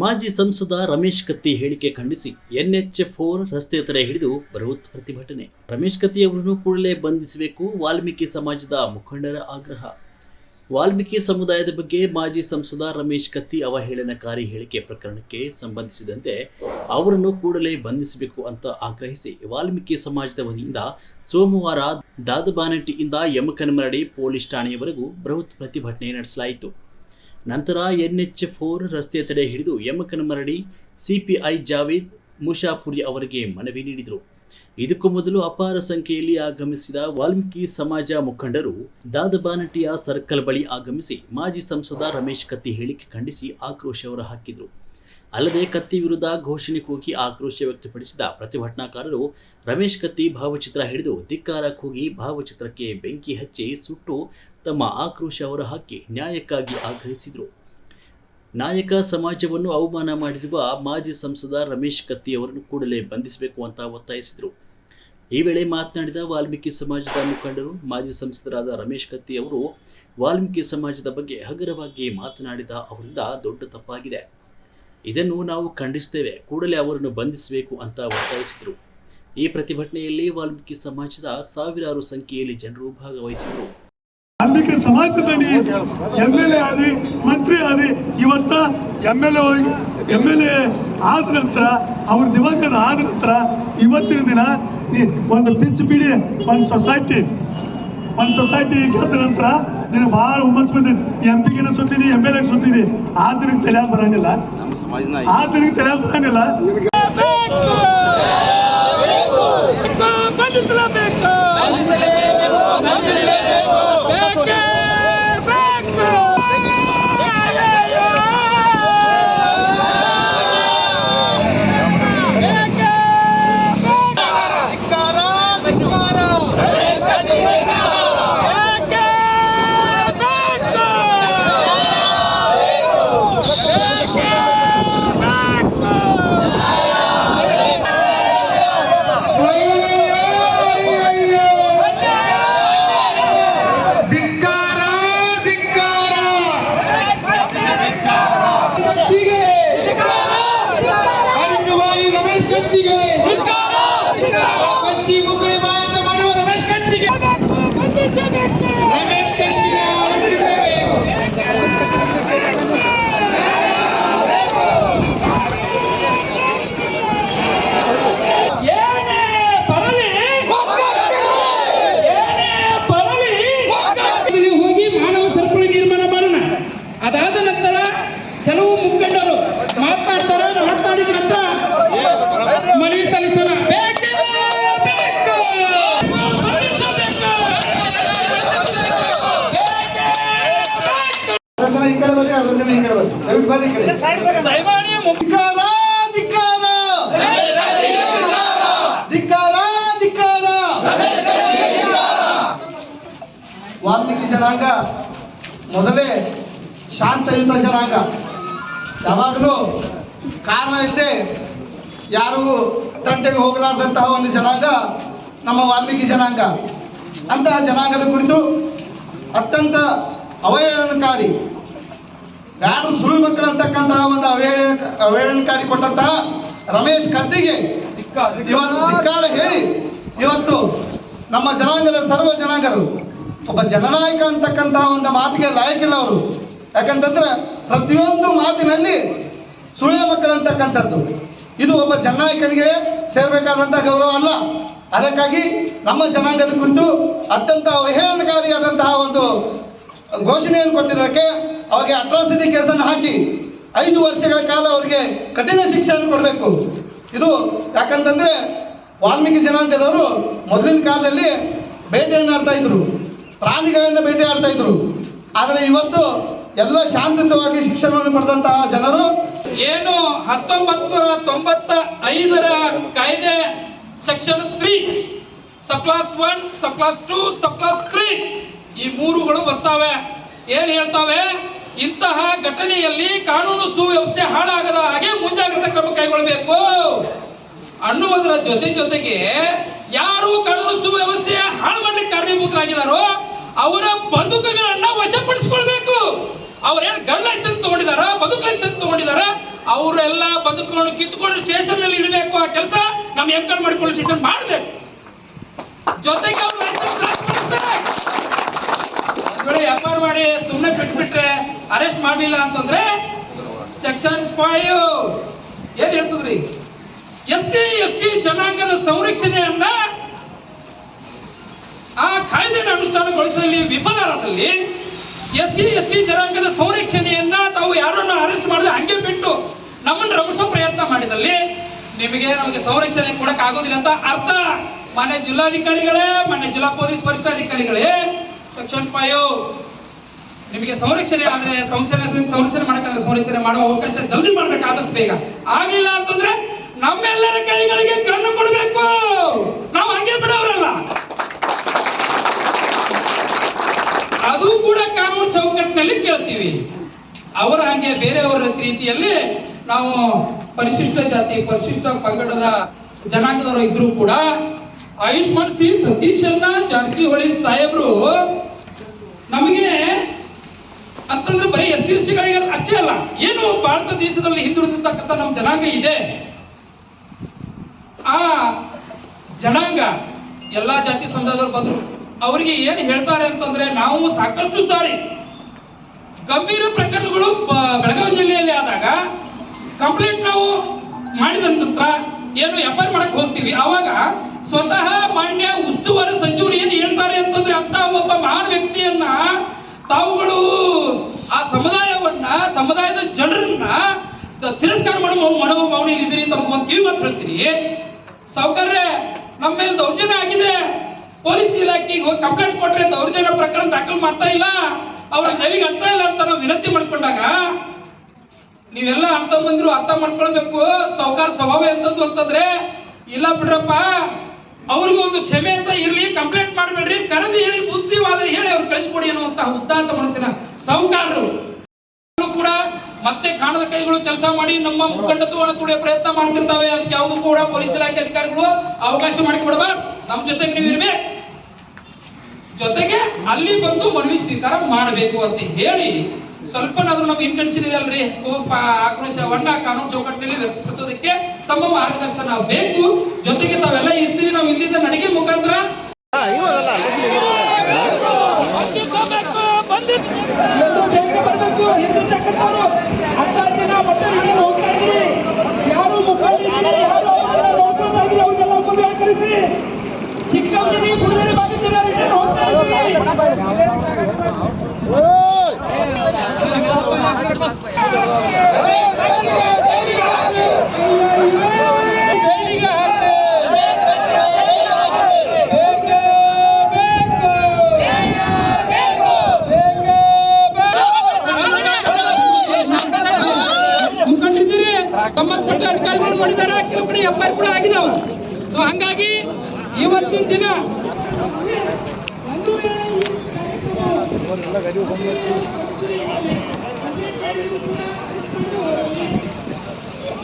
ಮಾಜಿ ಸಂಸದ ರಮೇಶ್ ಕತ್ತಿ ಹೇಳಿಕೆ ಖಂಡಿಸಿ ಎನ್ಎಚ್ ಫೋರ್ ರಸ್ತೆ ತಡೆ ಹಿಡಿದು ಬೃಹತ್ ಪ್ರತಿಭಟನೆ. ರಮೇಶ್ ಕತ್ತಿ ಅವರನ್ನು ಕೂಡಲೇ ಬಂಧಿಸಬೇಕು, ವಾಲ್ಮೀಕಿ ಸಮಾಜದ ಮುಖಂಡರ ಆಗ್ರಹ. ವಾಲ್ಮೀಕಿ ಸಮುದಾಯದ ಬಗ್ಗೆ ಮಾಜಿ ಸಂಸದ ರಮೇಶ್ ಕತ್ತಿ ಅವಹೇಳನಕಾರಿ ಹೇಳಿಕೆ ಪ್ರಕರಣಕ್ಕೆ ಸಂಬಂಧಿಸಿದಂತೆ ಅವರನ್ನು ಕೂಡಲೇ ಬಂಧಿಸಬೇಕು ಅಂತ ಆಗ್ರಹಿಸಿ ವಾಲ್ಮೀಕಿ ಸಮಾಜದ ವತಿಯಿಂದ ಸೋಮವಾರ ದಾದಬಾನಟ್ಟಿಯಿಂದ ಯಮಕನಮರಡಿ ಪೊಲೀಸ್ ಠಾಣೆಯವರೆಗೂ ಬೃಹತ್ ಪ್ರತಿಭಟನೆ ನಡೆಸಲಾಯಿತು. ನಂತರ ಎನ್ಎಚ್ ಫೋರ್ ರಸ್ತೆಯ ತಡೆ ಹಿಡಿದು ಯಮಕನಮರಡಿ ಸಿಪಿಐ ಜಾವೇದ್ ಮುಷಾಪುರಿ ಅವರಿಗೆ ಮನವಿ ನೀಡಿದರು. ಇದಕ್ಕೂ ಮೊದಲು ಅಪಾರ ಸಂಖ್ಯೆಯಲ್ಲಿ ಆಗಮಿಸಿದ ವಾಲ್ಮೀಕಿ ಸಮಾಜ ಮುಖಂಡರು ದಾದಬಾನಟಿಯ ಸರ್ಕಲ್ ಬಳಿ ಆಗಮಿಸಿ ಮಾಜಿ ಸಂಸದ ರಮೇಶ್ ಕತ್ತಿ ಹೇಳಿಕೆ ಖಂಡಿಸಿ ಆಕ್ರೋಶ ಹೊರಹಾಕಿದರು. ಅಲ್ಲದೆ ಕತ್ತಿ ವಿರುದ್ಧ ಘೋಷಣೆ ಕೂಗಿ ಆಕ್ರೋಶ ವ್ಯಕ್ತಪಡಿಸಿದ ಪ್ರತಿಭಟನಾಕಾರರು, ರಮೇಶ್ ಕತ್ತಿ ಭಾವಚಿತ್ರ ಹಿಡಿದು ಧಿಕ್ಕಾರ ಕೂಗಿ ಭಾವಚಿತ್ರಕ್ಕೆ ಬೆಂಕಿ ಹಚ್ಚಿ ಸುಟ್ಟು ತಮ್ಮ ಆಕ್ರೋಶ ಹೊರಹಾಕಿ ನ್ಯಾಯಕ್ಕಾಗಿ ಆಗ್ರಹಿಸಿದರು. ನಾಯಕ ಸಮಾಜವನ್ನು ಅವಮಾನ ಮಾಡಿರುವ ಮಾಜಿ ಸಂಸದ ರಮೇಶ್ ಕತ್ತಿ ಅವರನ್ನು ಕೂಡಲೇ ಬಂಧಿಸಬೇಕು ಅಂತ ಒತ್ತಾಯಿಸಿದರು. ಈ ವೇಳೆ ಮಾತನಾಡಿದ ವಾಲ್ಮೀಕಿ ಸಮಾಜದ ಮುಖಂಡರು, ಮಾಜಿ ಸಂಸದರಾದ ರಮೇಶ್ ಕತ್ತಿ ಅವರು, ವಾಲ್ಮೀಕಿ ಸಮಾಜದ ಬಗ್ಗೆ ಹಗುರವಾಗಿ ಮಾತನಾಡಿದ ಅವರಿಂದ ದೊಡ್ಡ ತಪ್ಪಾಗಿದೆ. ಇದನ್ನು ನಾವು ಖಂಡಿಸ್ತೇವೆ ಕೂಡಲೇ ಅವರನ್ನು ಬಂಧಿಸಬೇಕು ಅಂತ ಒತ್ತಾಯಿಸಿದರು. ಈ ಪ್ರತಿಭಟನೆಯಲ್ಲಿ ವಾಲ್ಮೀಕಿ ಸಮಾಜದ ಸಾವಿರಾರು ಸಂಖ್ಯೆಯಲ್ಲಿ ಜನರು ಭಾಗವಹಿಸಿದರು. ವಾಲ್ಮೀಕಿ ಸಮಾಜದಲ್ಲಿ ಎಂಎಲ್ಎ ಆದಿ ಮಂತ್ರಿ ಆದಿ ಇವತ್ತ ಎಂ ಎಲ್ ಆದ ನಂತರ ಅವ್ರ ದಿವಂಗತ ಆದ ನಂತರ ಇವತ್ತಿನ ದಿನ ಒಂದು ಪಿಚ್ ಬಿಡಿ ಒಂದು ಸೊಸೈಟಿ ಒಂದು ಸೊಸೈಟಿ ಗೆದ್ದ ನಂತರ ನೀನು ಭಾಳ ಹುಮ್ಮಸ್ ಬಂದಿದ್ದೀನಿ ಎಂ ಪಿಗಿನ ಸುತ್ತಿದಿ ಎಂ ಎಲ್ ಎ ಸುತ್ತಿದಿ ಆದ್ರಿಂದ ತಲೆಯಾಗ ಬರಂಗಿಲ್ಲ. ತಲೆಯಾಗ ಬರಂಗಿಲ್ಲ ಬಂಧಿಸಲೇಬೇಕು ಬೇಕೇ ಬೇಕು ಬೇಕೇ ಬೇಕೇ ಬೇಕು ಬೇಕೇ ಧಿಕ್ಕಾರ ಧಿಕ್ಕಾರ ಕತ್ತಿಗೆ ಹರಿದುಬಾಯಿ ರಮೇಶ್ ಕತ್ತಿಗೆ ಕತ್ತಿ ಮುಗುಳಿ ಬಾಯಿ ಅಂತ ಮಾಡುವ ರಮೇಶ್ ಕತ್ತಿಗೆ ರಮೇಶ್ ಕತ್ತಿಗೆ ಹೊರಡಿಸಬೇಕು. ಏನೇ ಬರಲಿ ಏನೇ ಬರಲಿ ಇಲ್ಲಿ ಹೋಗಿ ಮಾನವ ಸರಪಳಿ ನಿರ್ಮಾಣ ಮಾಡೋಣ ಅದಾದ ನಂತರ ಕೆಲವು ಮುಖಂಡರು ಮಾತನಾಡ್ತಾರೆ ಮಾತನಾಡಿದ ನಂತರ ಮನವಿ ಸಲ್ಲಿಸೋಣ. ವಾಲ್ಮೀಕಿ ಜನಾಂಗ ಮೊದಲೇ ಶಾಂತಯುತ ಜನಾಂಗ. ಯಾವಾಗಲೂ ಕಾರಣ ಇಲ್ಲದೆ ಯಾರು ತಂಟೆಗೆ ಹೋಗಲಾರ್ದಂತಹ ಒಂದು ಜನಾಂಗ ನಮ್ಮ ವಾಲ್ಮೀಕಿ ಜನಾಂಗ. ಅಂತಹ ಜನಾಂಗದ ಕುರಿತು ಅತ್ಯಂತ ಅವಹೇಳನಕಾರಿ, ಯಾರು ಸುಳು ಮಕ್ಕಳು ಅಂತಕ್ಕಂತಹ ಒಂದು ಅವಹೇಳ, ಅವಹೇಳನಕಾರಿ ಕೊಟ್ಟಂತಹ ರಮೇಶ್ ಕತ್ತಿಗೆ ಧಿಕ್ಕಾರ ಹೇಳಿ ಇವತ್ತು ನಮ್ಮ ಜನಾಂಗದ ಸರ್ವ ಜನಾಂಗರು, ಒಬ್ಬ ಜನನಾಯಕ ಅಂತಕ್ಕಂತಹ ಒಂದು ಮಾತಿಗೆ ಲಾಯಕ್ಕಿಲ್ಲ ಅವರು. ಯಾಕಂತಂದ್ರೆ ಪ್ರತಿಯೊಂದು ಮಾತಿನಲ್ಲಿ ಸುಳ್ಯ ಮಕ್ಕಳಂತಕ್ಕಂಥದ್ದು ಇದು ಒಬ್ಬ ಜನನಾಯಕನಿಗೆ ಸೇರಬೇಕಾದಂಥ ಗೌರವ ಅಲ್ಲ. ಅದಕ್ಕಾಗಿ ನಮ್ಮ ಜನಾಂಗದ ಕುರಿತು ಅತ್ಯಂತ ಅವಹೇಳನಕಾರಿಯಾದಂತಹ ಒಂದು ಘೋಷಣೆಯನ್ನು ಕೊಟ್ಟಿದ್ದಕ್ಕೆ ಅವರಿಗೆ ಅಟ್ರಾಸಿಟಿ ಕೇಸನ್ನು ಹಾಕಿ ಐದು ವರ್ಷಗಳ ಕಾಲ ಅವರಿಗೆ ಕಠಿಣ ಶಿಕ್ಷೆಯನ್ನು ಕೊಡಬೇಕು. ಇದು ಯಾಕಂತಂದ್ರೆ ವಾಲ್ಮೀಕಿ ಜನಾಂಗದವರು ಮೊದಲಿನ ಕಾಲದಲ್ಲಿ ಬೇಟೆಯನ್ನು ಆಡ್ತಾ ಇದ್ರು. ಪ್ರಾಣಿಗಳನ್ನು ಬೇಟೆ ಆಡ್ತಾ ಇದ್ರು. ಆದರೆ ಇವತ್ತು ಎಲ್ಲ ಶಾಂತಿಯುತವಾಗಿ ಶಿಕ್ಷಣವನ್ನು ಪಡೆದಂತಹ ಜನರು ಏನು ಹತ್ತೊಂಬತ್ತು ನೂರ ತೊಂಬತ್ತ ಐದರ ಕಾಯ್ದೆ section three, sub one, sub clause two, sub three ಈ ಮೂರುಗಳು ಬರ್ತಾವೆ. ಏನ್ ಹೇಳ್ತಾವೆ? ಇಂತಹ ಘಟನೆಯಲ್ಲಿ ಕಾನೂನು ಸುವ್ಯವಸ್ಥೆ ಹಾಳಾಗದ ಹಾಗೆ ಮುಂಜಾಗ್ರತಾ ಕ್ರಮ ಕೈಗೊಳ್ಳಬೇಕು. ಅನ್ನುವುದರ ಜೊತೆ ಜೊತೆಗೆ ಯಾರು ಕಾನೂನು ಸುವ್ಯವಸ್ಥೆ ಹಾಳು ಮಾಡಲಿಕ್ಕೆ ಕಾರಣೀಭೂತರಾಗಿದ್ದಾರೋ ಅವರ ಬದುಕುಗಳನ್ನ ವಶಪಡಿಸಿಕೊಳ್ಬೇಕು. ಅವ್ರೇನ್ ಗನ್ ಲೈಸೆನ್ಸ್ ತಗೊಂಡಿದಾರ, ಬದುಕು ಲೈಸೆನ್ಸ್ ತಗೊಂಡಿದಾರ, ಅವರೆಲ್ಲ ಬದುಕೊಂಡು ಕಿತ್ಕೊಂಡು ಸ್ಟೇಷನ್ ಅಲ್ಲಿ ಇಡಬೇಕು ಆ ಕೆಲಸ ನಮ್ಮ ಎಂಕರ್ ಮಾಡಿ ಸ್ಟೇಷನ್ ಮಾಡಬೇಕು. ಜೊತೆಗೆ ಅವ್ರು ವೇಳೆ ಆರ್ ಮಾಡಿ ಸುಮ್ಮನೆ ಬಿಟ್ಬಿಟ್ರೆ ಅರೆಸ್ಟ್ ಮಾಡಲಿಲ್ಲ ಅಂತಂದ್ರೆ ಸೆಕ್ಷನ್ ಫೈವ್ ಏನ್ ಹೇಳ್ತದ್ರಿ? ಎಸ್ ಸಿ, ಎಸ್ ಟಿ ಜನಾಂಗದ ಸಂರಕ್ಷಣೆಯನ್ನ ಆ ಕಾಯ್ದೆಯನ್ನು ಅನುಷ್ಠಾನಗೊಳಿಸಲಿ, ವಿಫಲರಾದಲ್ಲಿ ಎಸ್ ಸಿ, ಎಸ್ ಟಿ ಜನಾಂಗದ ಸಂರಕ್ಷಣೆಯನ್ನ ತಾವು ಯಾರನ್ನು ಅರೆಸ್ಟ್ ಮಾಡಿದ್ರೆ ಹಂಗೆ ಬಿಟ್ಟು ನಮ್ಮನ್ನು ರಮಿಸೋ ಪ್ರಯತ್ನ ಮಾಡಿದಲ್ಲಿ ನಿಮಗೆ ನಮಗೆ ಸಂರಕ್ಷಣೆ ಕೊಡಕ್ ಆಗೋದಿಲ್ಲ ಅಂತ ಅರ್ಥ. ಮಾನ್ಯ ಜಿಲ್ಲಾಧಿಕಾರಿಗಳೇ, ಮಾನ್ಯ ಜಿಲ್ಲಾ ಪೊಲೀಸ್ ವರಿಷ್ಠಾಧಿಕಾರಿಗಳೇ ಸೆಕ್ಷನ್ ಪಾಯೋ ನಿಮಗೆ ಸಂರಕ್ಷಣೆ ಆದ್ರೆ ಸಂರಕ್ಷಣೆ ಸಂರಕ್ಷಣೆ ಮಾಡಕ್ಕಾದ್ರೆ ಸಂರಕ್ಷಣೆ ಮಾಡುವ ಅವಕಾಶ ಜಲ್ದಿ ಮಾಡ್ಬೇಕಾದಷ್ಟು ಬೇಗ. ಆಗಿಲ್ಲ ಅಂತಂದ್ರೆ ನಮ್ಮೆಲ್ಲರ ಕೈಗಳಿಗೆ ಕಣ್ಣು ಕೊಡಬೇಕು. ನಾವು ಹಂಗೆ ಬಿಡೋರಲ್ಲ ಅದು ಕೂಡ ಚೌಕಟ್ಟಿನಲ್ಲಿ ಕೇಳ್ತೀವಿ. ಅವರ ಹಾಗೆ ಬೇರೆಯವರ ರೀತಿಯಲ್ಲಿ ನಾವು ಪರಿಶಿಷ್ಟ ಜಾತಿ, ಪರಿಶಿಷ್ಟ ಪಂಗಡದ ಜನಾಂಗದವರು ಇದ್ರು ಕೂಡ ಆಯುಷ್ಮಾನ್ ಸಿ ಸತೀಶನ್ನ ಜಾರಕಿಹೊಳಿ ಸಾಹೇಬ್ರು ನಮಗೆ ಅಂತಂದ್ರೆ ಬರೀ ಎಸ್ ಸಿ ಎಸ್ ಟಿಗಳಿಗೆ ಅಷ್ಟೇ ಅಲ್ಲ, ಏನು ಭಾರತ ದೇಶದಲ್ಲಿ ಹಿಂದುಳಿದಿರ್ತಕ್ಕಂಥ ನಮ್ಮ ಜನಾಂಗ ಇದೆ. ಆ ಜನಾಂಗ, ಎಲ್ಲಾ ಜಾತಿ ಸಮುದಾಯದವರು ಬಂದರು, ಅವರಿಗೆ ಏನು ಹೇಳ್ತಾರೆ ಅಂತಂದ್ರೆ ನಾವು ಸಾಕಷ್ಟು ಸಾರಿ ಗಂಭೀರ ಪ್ರಕರಣಗಳು ಬೆಳಗಾವಿ ಜಿಲ್ಲೆಯಲ್ಲಿ ಆದಾಗ ಕಂಪ್ಲೇಂಟ್ ನಾವು ಮಾಡಿದ ನಂತರ ಏನು ಎಫ್ ಐ ಮಾಡಕ್ ಹೋಗ್ತೀವಿ. ಅವಾಗ ಸ್ವತಃ ಮಾನ್ಯ ಉಸ್ತುವಾರಿ ಸಚಿವರು ಏನು ಹೇಳ್ತಾರೆ ಅಂತಂದ್ರೆ ಅಂತ ಒಬ್ಬ ಮಹಾನ್ ವ್ಯಕ್ತಿಯನ್ನ ತಾವುಗಳು ಆ ಸಮುದಾಯವನ್ನ, ಸಮುದಾಯದ ಜನರನ್ನ ತಿರಸ್ಕಾರ ಮಾಡೋ ಮನೋಭಾವನೆ ಇದ್ದೀರಿ ಅಂತ ಒಂದು ಕಿವಿ ಮಾತು ಹೇಳ್ತೀನಿ. ಸಾವುಕಾರ್ರೆ ನಮ್ಮ ಮೇಲೆ ದೌರ್ಜನ್ಯ ಆಗಿದೆ. ಪೊಲೀಸ್ ಇಲಾಖೆಗೆ ಹೋಗಿ ಕಂಪ್ಲೇಂಟ್ ಕೊಟ್ರೆ ದೌರ್ಜನ್ಯ ಪ್ರಕರಣ ದಾಖಲು ಮಾಡ್ತಾ ಇಲ್ಲ. ಅವ್ರ ಜೈಲಿಗೆ ಅರ್ಥ ಇಲ್ಲ ಅಂತ ನಾವು ವಿನಂತಿ ಮಾಡ್ಕೊಂಡಾಗ ನೀವೆಲ್ಲ ಅರ್ಥ ಬಂದ್ರು ಅರ್ಥ ಮಾಡ್ಕೊಳ್ಬೇಕು. ಸಾವುಕಾರ ಸ್ವಭಾವ ಎಂತದ್ದು ಅಂತಂದ್ರೆ, ಇಲ್ಲ ಬಿಡ್ರಪ್ಪ, ಅವ್ರಿಗೂ ಒಂದು ಕ್ಷಮೆ ಅಂತ ಇರ್ಲಿ ಕಂಪ್ಲೇಂಟ್ ಮಾಡಬೇಡ್ರಿ, ಕರೆದು ಹೇಳಿ ಬುದ್ಧಿವಾದ ಹೇಳಿ ಅವ್ರು ಕಳಿಸ್ಕೊಡಿ ಅನ್ನುವಂತಹ ಉದ್ದಾಂತ ಮನಸ್ಸಿನ ಸಾವುಕಾರರು ಇವ್ರು ಕೂಡ ಮತ್ತೆ ಕಾಣದ ಕೈಗಳು ಕೆಲಸ ಮಾಡಿ ನಮ್ಮ ಮುಖಂಡತ್ವವನ್ನು ತುಳಿಯ ಪ್ರಯತ್ನ ಮಾಡ್ತಿರ್ತಾವೆ. ಅದಕ್ಕೆ ಯಾವುದು ಕೂಡ ಪೊಲೀಸ್ ಇಲಾಖೆ ಅಧಿಕಾರಿಗಳು ಅವಕಾಶ ಮಾಡಿಕೊಡ್ಬಾರ್ದು. ನಮ್ಮ ಜೊತೆ ನೀವು ಇರ್ಬೇಕು ಜೊತೆಗೆ ಅಲ್ಲಿ ಬಂದು ಮನವಿ ಸ್ವೀಕಾರ ಮಾಡಬೇಕು ಅಂತ ಹೇಳಿ ಸ್ವಲ್ಪನಾದ್ರೂ ನಮ್ಮ ಇಂಟೆನ್ಷನ್ ಇದೆ ಅಲ್ರಿ? ಕೋಪ ಆಕ್ರೋಶವನ್ನ ಕಾನೂನು ಚೌಕಟ್ಟಿನಲ್ಲಿ ವ್ಯಕ್ತಪಡಿಸೋದಕ್ಕೆ ತಮ್ಮ ಮಾರ್ಗದರ್ಶನ ಬೇಕು. ಜೊತೆಗೆ ತಾವೆಲ್ಲ ಇರ್ತೀವಿ ನಾವು ಇಲ್ಲಿಂದ ನಡಿಗೆ ಮುಖಾಂತರ. ಯಾರು ಮುಖಂಡರಿದ್ದೀರಿ ಸಂಬಂಧಪಟ್ಟ ಅಧಿಕಾರಿಗಳು ಮಾಡಿದ್ದಾರೆ ಕೆಲವು ಕಡೆ ಎಫ್ ಐ ಕೂಡ ಆಗಿದಾವ. ಸೊ ಹಂಗಾಗಿ ಇವತ್ತಿನ ದಿನ ಒಂದು